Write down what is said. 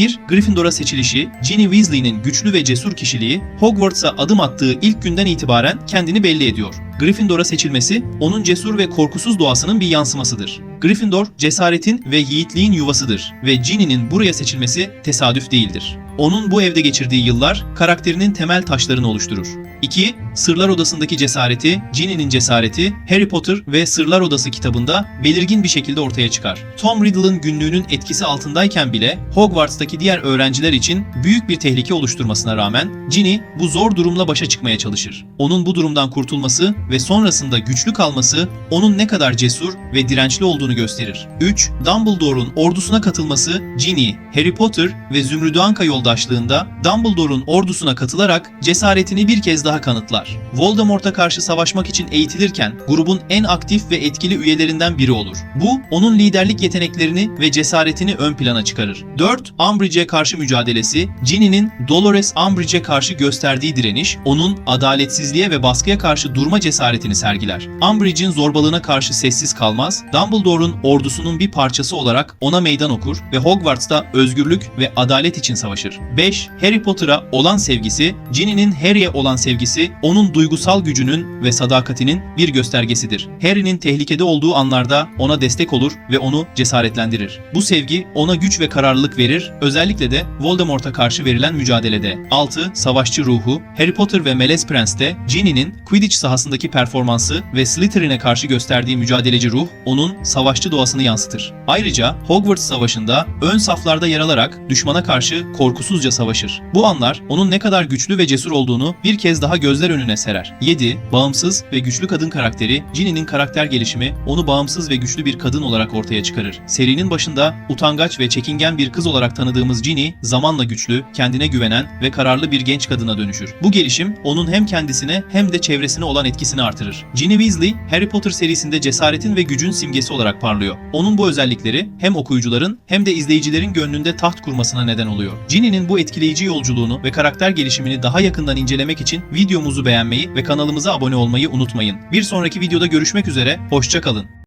1. Gryffindor'a seçilişi, Ginny Weasley'nin güçlü ve cesur kişiliği, Hogwarts'a adım attığı ilk günden itibaren kendini belli ediyor. Gryffindor'a seçilmesi, onun cesur ve korkusuz doğasının bir yansımasıdır. Gryffindor, cesaretin ve yiğitliğin yuvasıdır ve Ginny'nin buraya seçilmesi tesadüf değildir. Onun bu evde geçirdiği yıllar karakterinin temel taşlarını oluşturur. 2. Sırlar Odası'ndaki cesareti, Ginny'nin cesareti Harry Potter ve Sırlar Odası kitabında belirgin bir şekilde ortaya çıkar. Tom Riddle'ın günlüğünün etkisi altındayken bile Hogwarts'taki diğer öğrenciler için büyük bir tehlike oluşturmasına rağmen Ginny bu zor durumla başa çıkmaya çalışır. Onun bu durumdan kurtulması ve sonrasında güçlü kalması onun ne kadar cesur ve dirençli olduğunu gösterir. 3. Dumbledore'un ordusuna katılması Ginny, Harry Potter ve Zümrüdü Anka yoldaşlığında Dumbledore'un ordusuna katılarak cesaretini bir kez daha kanıtlar. Voldemort'a karşı savaşmak için eğitilirken grubun en aktif ve etkili üyelerinden biri olur. Bu onun liderlik yeteneklerini ve cesaretini ön plana çıkarır. 4. Umbridge'e karşı mücadelesi Ginny'nin Dolores Umbridge'e karşı gösterdiği direniş onun adaletsizliğe ve baskıya karşı durma cesaretini sergiler. Umbridge'in zorbalığına karşı sessiz kalmaz, Dumbledore'un ordusunun bir parçası olarak ona meydan okur ve Hogwarts'ta özgürlük ve adalet için savaşır. 5. Harry Potter'a olan sevgisi, Ginny'nin Harry'e olan sevgisi onun duygusal gücünün ve sadakatinin bir göstergesidir. Harry'nin tehlikede olduğu anlarda ona destek olur ve onu cesaretlendirir. Bu sevgi ona güç ve kararlılık verir, özellikle de Voldemort'a karşı verilen mücadelede. 6. Savaşçı ruhu, Harry Potter ve Melez Prens'te Ginny'nin Quidditch sahasındaki performansı ve Slytherin'e karşı gösterdiği mücadeleci ruh onun savaşçı doğasını yansıtır. Ayrıca Hogwarts Savaşı'nda ön saflarda yer alarak düşmana karşı korkusuzca savaşır. Bu anlar onun ne kadar güçlü ve cesur olduğunu bir kez daha gözler önüne serer. 7. Bağımsız ve güçlü kadın karakteri Ginny'nin karakter gelişimi onu bağımsız ve güçlü bir kadın olarak ortaya çıkarır. Serinin başında utangaç ve çekingen bir kız olarak tanıdığımız Ginny zamanla güçlü, kendine güvenen ve kararlı bir genç kadına dönüşür. Bu gelişim onun hem kendisine hem de çevresine olan etkisini artırır. Ginny Weasley, Harry Potter serisinde cesaretin ve gücün simgesi olarak parlıyor. Onun bu özellikleri hem okuyucuların hem de izleyicilerin gönlünde taht kurmasına neden oluyor. Ginny'nin bu etkileyici yolculuğunu ve karakter gelişimini daha yakından incelemek için videomuzu beğenmeyi ve kanalımıza abone olmayı unutmayın. Bir sonraki videoda görüşmek üzere, hoşça kalın.